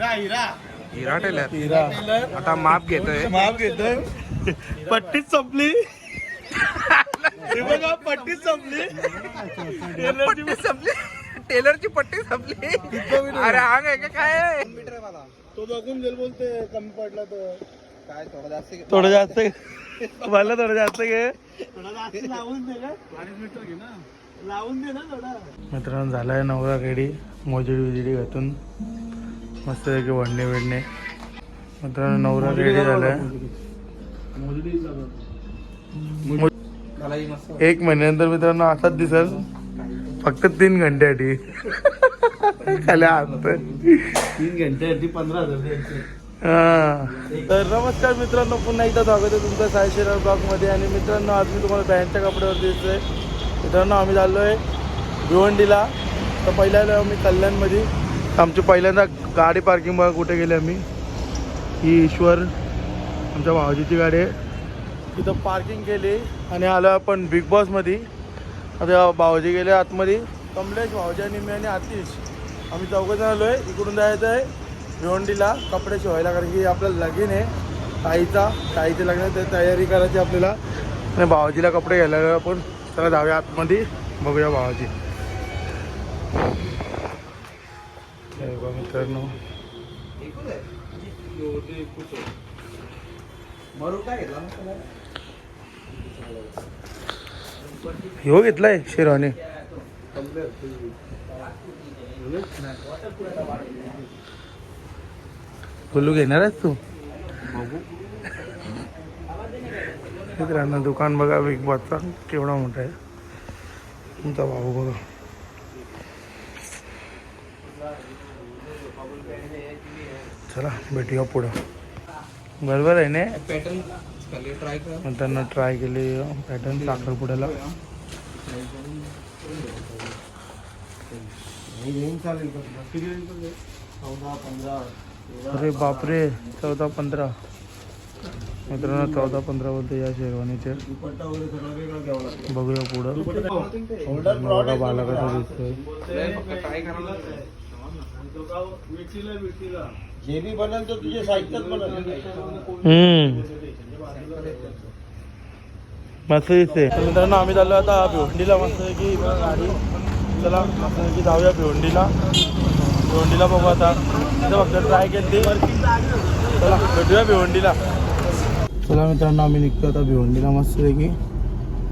हिरा teller. आता माप घेतोय. माफ घेतोय. पट्टीच संपली. हे बघा पट्टीच संपली. पट्टी संपली. टेलरची पट्टी संपली. अरे हा काय का काय? तो बघून गेल बोलते कमी पडला तर काय थोडं जास्त थोडं जास्त मला थोडं जास्त घे. लावून दे का मीटर घे ना. लावून दे ना थोडा. मित्रांनो झालाय नवरा रेडी. मोजडी विजडी घातून. मस्त की वडणे वेडणे मित्रांनो नवरा रेडी झालाय. एक महिन्यानंतर मित्रांनो असाच दिसल. फक्त तीन घंट्यासाठी खाली हात तीन घंट्यासाठी पंधरा हजार तर नमस्कार मित्रांनो पुन्हा एकदा स्वागत आहे तुमचं साई शिरार ब्लॉगमध्ये आणि मित्रांनो आज मी तुम्हाला बँडच्या कपड्यावर दिसतोय. मित्रांनो आम्ही चाललो आहे भिवंडीला. तर पहिल्या आलो आम्ही कल्याणमध्ये. आमची पहिल्यांदा गाडी पार्किंग बघा कुठे गेली आम्ही. ही ईश्वर आमच्या भाऊजीची गाडी आहे. तिथं पार्किंग केली आणि आलो आपण बिग बॉसमध्ये आता भाऊजी गेले आतमध्ये. कमलेश भाऊजी आणि मी आणि आतिश. आम्ही चौघजण आलो आहे इकडून जायचं आहे भिवंडीला कपडे शिवायला कारण की आपल्याला लगीन आहे. ताईचा ताईचे लग्न ते तयारी करायची आपल्याला. आणि भावाजीला कपडे घ्यायला आपण. चला जाऊया आतमध्ये. बघूया भावाजी बघा मित्रांनो ह्यो घेतलाय शेरवानी बोलू घेणार आहेस तू मित्रांनो दुकान बघा बिग बॉसचा केवढा मोठा आहे तुमचा भाऊ बघा चला भेटूया पुढं. बरोबर आहे ना? पॅटर्न त्यांना ट्राय केली पॅटर्न साखरपुड्याला अरे बापरे चौदा पंधरा. मित्रांनो चौदा पंधरा बोलते या शेरवानीचे. बघूया पुढं. बालकाचा दिसतोय. करायला जे बी बनल तर तुझे साहित्यच बनल. हम्म मस्त दिसते तर मित्रांनो आम्ही चाललो आता भिवंडीला. मस्त की गाडी. चला मस्त की जाऊया भिवंडीला. भिवंडीला बघू आता. तिथं फक्त ट्राय केली चला भेटूया भिवंडीला. चला मित्रांनो आम्ही निघतो आता भिवंडीला मस्त की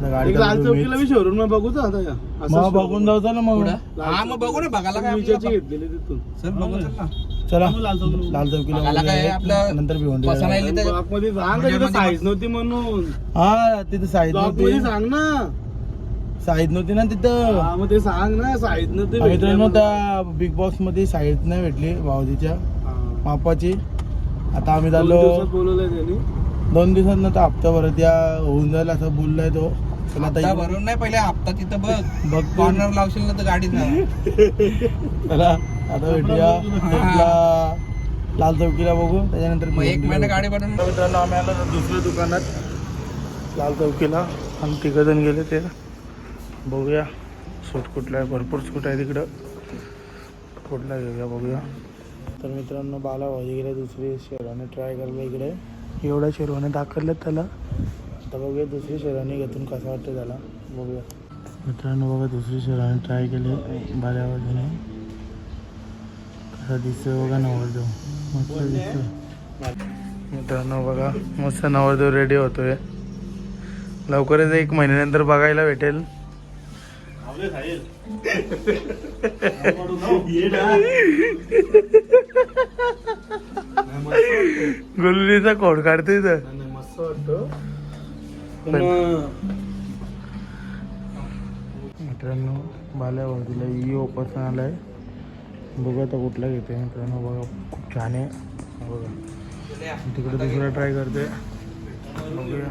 गाडी शोरूम बघू मग बघून जाऊ चला मग. हा मग बघू ना बघायला काय आपलं- घेतलेली तिथून. चल बघू चल ना चला. लाल चौकीला. बघायला काय वगैरे आपलं नंतर मध्ये सांग का तिथं साईज नव्हती म्हणून. हा तिथे साईज ब्लॉकमध्ये नव्हती. सांग ना. साईज नव्हती ना तिथं. हा, मग ते सांग ना साईज नव्हती हा, मित्रांनो त्या बिग बॉसमध्ये साईज नाही भेटली भाऊजीच्या मापाची. आता आम्ही झालो बोलवलंय त्यांनी. दोन दिवसात ना तर हप्ताभरात या होऊन जाईल असं बोललाय तो. हप्ता आता भरून नाही पहिले हप्ता तिथं बघ. बघ कॉर्नर लावशील ना तर गाडीत नाही चला आता भेटूया. लाल चौकीला बघू. त्याच्यानंतर मग एक महिना. गाडी बनवून मित्रांनो आम्ही आलो दुसऱ्या दुकानात. लाल चौकीला. आम्ही तिघ जण गेले ते. बघूया. सूट कुठला आहे? भरपूर सूट आहे तिकडं. कुठला घेऊया बघूया. तर मित्रांनो बाला भाजी गेले दुसरी. शेरवाने ट्राय करायला इकडे. एवढ्या शेरवाने दाखवल्यात त्याला. आता बघूया दुसरी शेरवानी घेतून कसं वाटतं त्याला. बघूया. मित्रांनो बघा दुसरी शेरवानी ट्राय केली बाल्या भाजीने कसा दिसतोय बघा नवरदेव. मस्त दिसतोय. मित्रांनो बघा मस्त नवरदेव रेडी होतोय. लवकरच एक महिन्यानंतर बघायला भेटेल. गुलरीचा कोड काढतोय तर मस्त वाटतं. मित्रांनो बाल्या भाजीला ई ओपसन आलाय. बघू आता कुठला घेते. मित्रांनो बघा खूप छान आहे. बघा. तिकडे दुसरा ट्राय करते. बघूया.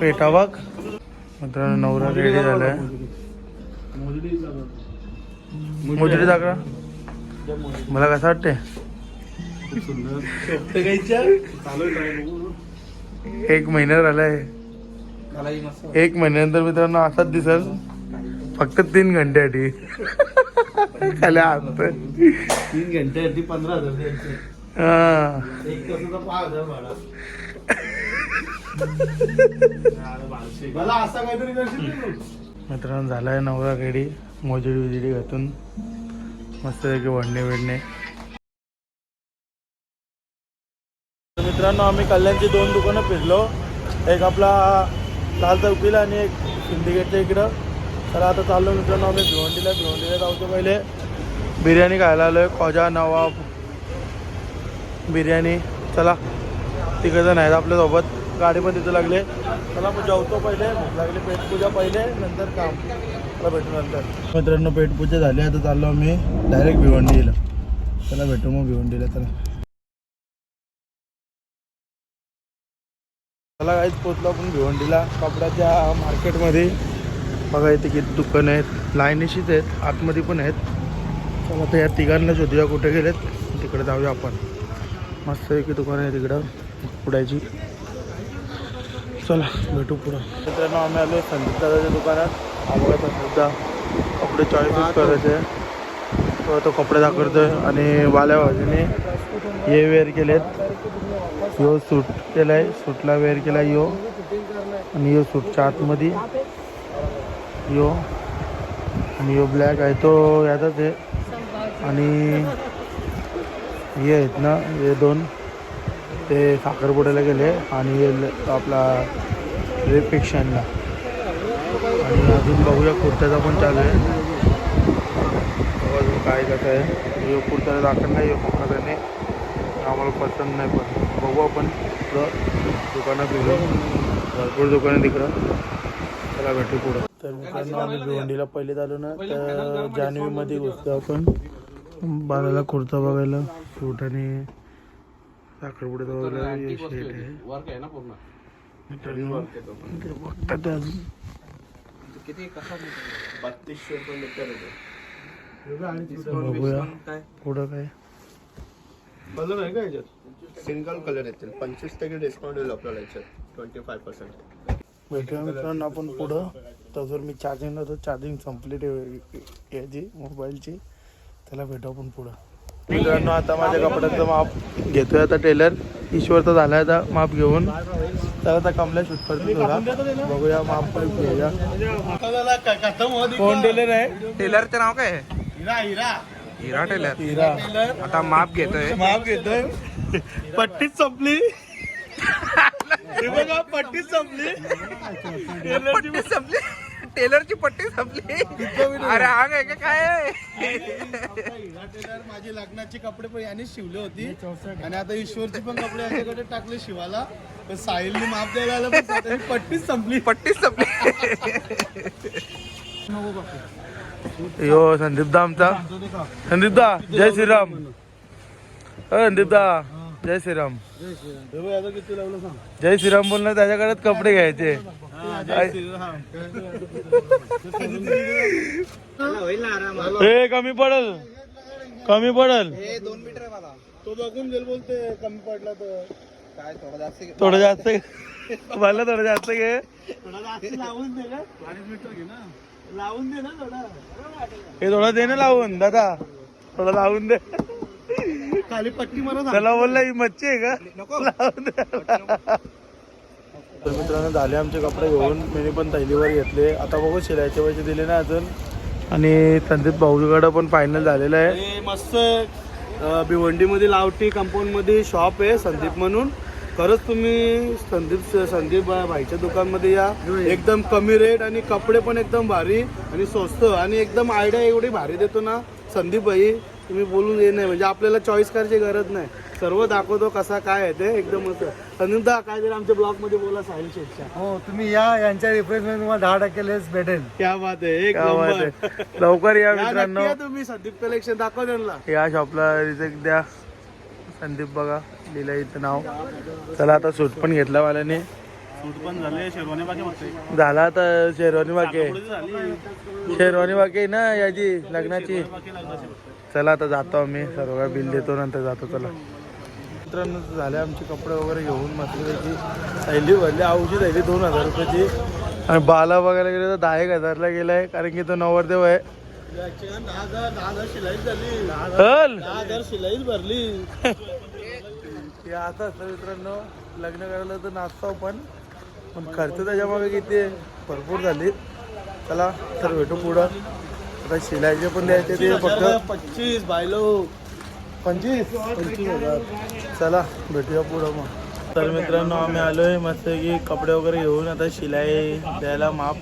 पेटा बघ मित्रांनो नवरा रेडी झालाय. मोजडी दाखवा मला कसं वाटते एक महिना झालाय मस्त एक महिन्यानंतर मित्रांनो असाच दिसल. फक्त तीन घंट्यासाठी खाली हात. तीन घंट्यासाठी पंधरा हजार हा. मला असा काहीतरी मित्रांनो झाला आहे नवरा रेडी. मोजडी विजडी घातून मस्त पैकी वडणे विडणे मित्रांनो आम्ही कल्याणची दोन दुकानं फिरलो. एक आपला लाल चौकीला आणि एक सिंडिकेटच्या इकडं. तर आता चाललो मित्रांनो आम्ही भिवंडीला. भिवंडीला जाऊतो पहिले. बिर्याणी खायला आलोय. खोजा नवाब बिर्याणी. चला तिकडं नाही आपल्यासोबत. गाडी पण तिथं लागले. चला मग जेवतो पहिले. लागले लागली पेटपूजा पहिले नंतर काम. चला भेटू नंतर. मित्रांनो पेटपूजा झाली. आता चाललो आम्ही डायरेक्ट भिवंडीला. चला भेटू मग भिवंडीला. चला. चला काहीच पोचलो आपण भिवंडीला. कपड्याच्या मार्केटमध्ये. बघा इथे किती दुकानं आहेत. लाईनीशीच आहेत. आतमध्ये पण आहेत. चला आता या तिघांना शोधूया कुठे गेलेत. तिकडे जाऊया आपण. मस्त एक दुकान आहे तिकडं. पुढायची. चला भेटू पुढं. मित्रांनो आम्ही आलो संदीप दादाच्या दुकानात. आम्हाला सुद्धा कपडे चॉईसच करायचे आहे. तो तो कपडे दाखवतोय आणि वाल्या भाजीने हे वेअर केलेत. यो सूट केलाय सूटला वेअर केला यो. आणि यो सूटच्या आतमध्ये यो. आणि यो ब्लॅक आहे तो याचाच आहे. आणि हे आहेत ना हे दोन. ते साखरपुड्याला गेले आणि आपला रिपेक्शनला आणि अजून बघूया कुर्त्याचा पण चालू आहे. अजून काय कसं आहे. यो कुर्त्याला दाखल नाही फक्त त्याने आम्हाला पसंत नाही पण बघू आपण दुकानात गेलो. फिरू भरपूर दुकानं तिकडं त्याला भेटू पुढं. तर मित्रांनो आम्ही भिवंडीला पहिले आलो ना तर जानेवारीमध्ये घुसतो आपण. बाराला कुर्ता बघायला. सूट वगैरे शेट आहे. बघतात ते अजून. बत्तीसशे रुपये मीटर बघूया. पुढं काय? कलर आहे का याच्यात? सिंगल कलर येतील. पंचवीस टक्के डिस्काउंट येईल आपल्याला याच्यात. ट्वेंटी फाय पर्सेंट भेटूया मित्रांनो आपण पुढं. तसं मी चार्जिंगला होतो चार्जिंग संपली याची मोबाईलची त्याला भेटू आपण पुढं. मित्रांनो आता माझ्या कपड्याचं माप घेतोय. आता टेलर ईश्वरचा झाला आता माप घेऊन. तर आता कमल्या शूट करतो थोडा बघूया माप पण घेऊया. कोण टेलर आहे? टेलरचं नाव काय आहे? हिरा टेलर. हिरा. आता माप घेतोय. माप घेतोय. पट्टीच संपली. हे बघा पट्टीच संपली. पट्टी संपली. टेलरची पट्टी संपली. अरे अंग आहे का काय? हिरा टेलर माझी लग्नाची कपडे पण याने शिवले होती. आणि आता ईश्वरची पण कपडे याच्याकडे टाकले शिवाला. पण साहिलने माप द्यायला आलं पण त्याची पट्टीच संपली. पट्टीच संपली. यो संदीप दा आमचा. संदीप दा जय श्रीराम. अ संदीप दा जय श्रीराम. जय श्रीराम बोलणं त्याच्याकडेच कपडे घ्यायचे. हे. कमी पडल. कमी पडल. तो बघून गेल बोलते कमी पडला तर थोडं जास्त मला थोडं जास्त घे. थोडा जास्त लावून दे का मीटर घे ना. लावून दे ना थोडा. हे थोडं दे ना लावून दादा. थोडं लावून दे. खाली पट्टी मारा त्याला बोलला ही मच्छी आहे का? लावून दे. तर मित्रांनो झाले आमचे कपडे घेऊन. मी पण थैलीवर घेतले. आता बघू शिलायचे पैसे दिले ना अजून. आणि संदीप भाऊकडं पण फायनल झालेलं आहे. मस्त भिवंडीमध्ये लावटी कंपाऊंडमध्ये शॉप आहे संदीप म्हणून. खरंच तुम्ही संदीप संदीप भाईच्या दुकानमध्ये या. एकदम कमी रेट आणि कपडे पण एकदम भारी आणि स्वस्त आणि एकदम आयडिया एवढी भारी देतो ना संदीप भाई. तुम्ही बोलून ये नाही म्हणजे आपल्याला चॉईस करायची गरज नाही. सर्व दाखवतो कसा काय आहे ते एकदम मस्त काय तरी आमच्या ब्लॉगमध्ये बोला साहिल शेठच्या हो तुम्ही या यांच्या रिप्रेझेंट तुम्हाला दहा टक्के लेस भेटेल. क्या बात आहे एक काय आहे. लवकर या या नक्की मित्रांनो या तुम्ही संदीप कलेक्शन दाखवा त्यांना. या शॉपला रिजेक्ट द्या. संदीप बघा लिहिलं इथं नाव. चला आता सूट पण घेतला वाल्याने. सूट पण झाले शेरवाने बाकी बघते झाला आता शेरवानी बाकी. आहे. झाली. शेरवानी बाकी आहे ना याची लग्नाची? चला आता जातो आम्ही. सर्व बिल देतो नंतर जातो चला. मित्रांनो झाले आमचे कपडे वगैरे घेऊन मस्तपैकी थैली भरली. आवची थैली दोन हजार रुपयाची. आणि बाला बघायला गेलं तर दहा एक हजारला गेलाय कारण की तो नवरदेव आहे. झाली शिलाईच भरली ते असं असतं मित्रांनो लग्न करायला तर नाचतो पण पण खर्च त्याच्यामागे किती आहे? भरपूर झाली. चला तर भेटू पुढं. आता शिलाईचे पण द्यायचे ते फक्त. पच्चीस बायलो. पंचवीस. पंचवीस हजार. चला भेटूया पुढं मग. तर मित्रांनो आम्ही आलोय मस्त की कपडे वगैरे घेऊन आता शिलाई द्यायला माप.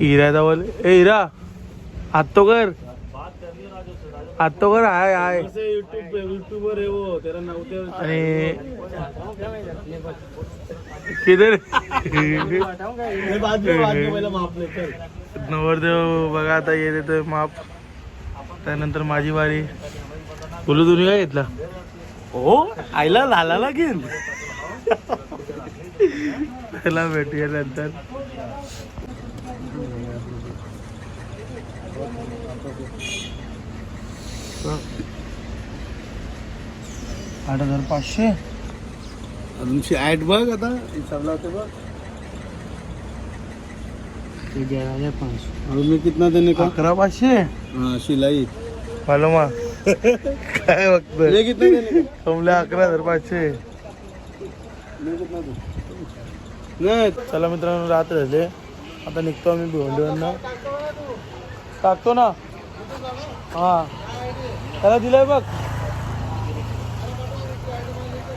हिरा बोल ए हिरा हात तो कर. हात तो कर हाय हाय. युट्यूब युट्यूबर आहे वो तेरा आणि किधर? नवरदेव बघा आता येत माप. त्यानंतर माझी वारी. बोलू तुम्ही काय घेतला? हो आईला लाला लागेल त्याला भेटूया नंतर आठ हजार पाचशे. तुमची ऍड बघ आता हिसाबला होते बघ. अभी मी कितना देने का? अकरा पाचशे. हाँ सिलाई मालूम आहे? काय बघतोय? का कमले अकरा हजार पाचशे. नाही. चला मित्रांनो रात्र झाले. आता निघतो आम्ही भिवंडीवरनं. टाकतो ना? हा. त्याला दिलंय बघ.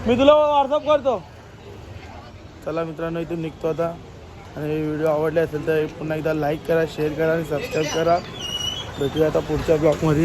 मी तुला व्हॉट्सअप करतो. चला मित्रांनो इथून निघतो आता. आणि व्हिडिओ आवडले असेल तर पुन्हा एकदा लाईक करा शेअर करा आणि सबस्क्राईब करा. भेटूया आता पुढच्या ब्लॉगमध्ये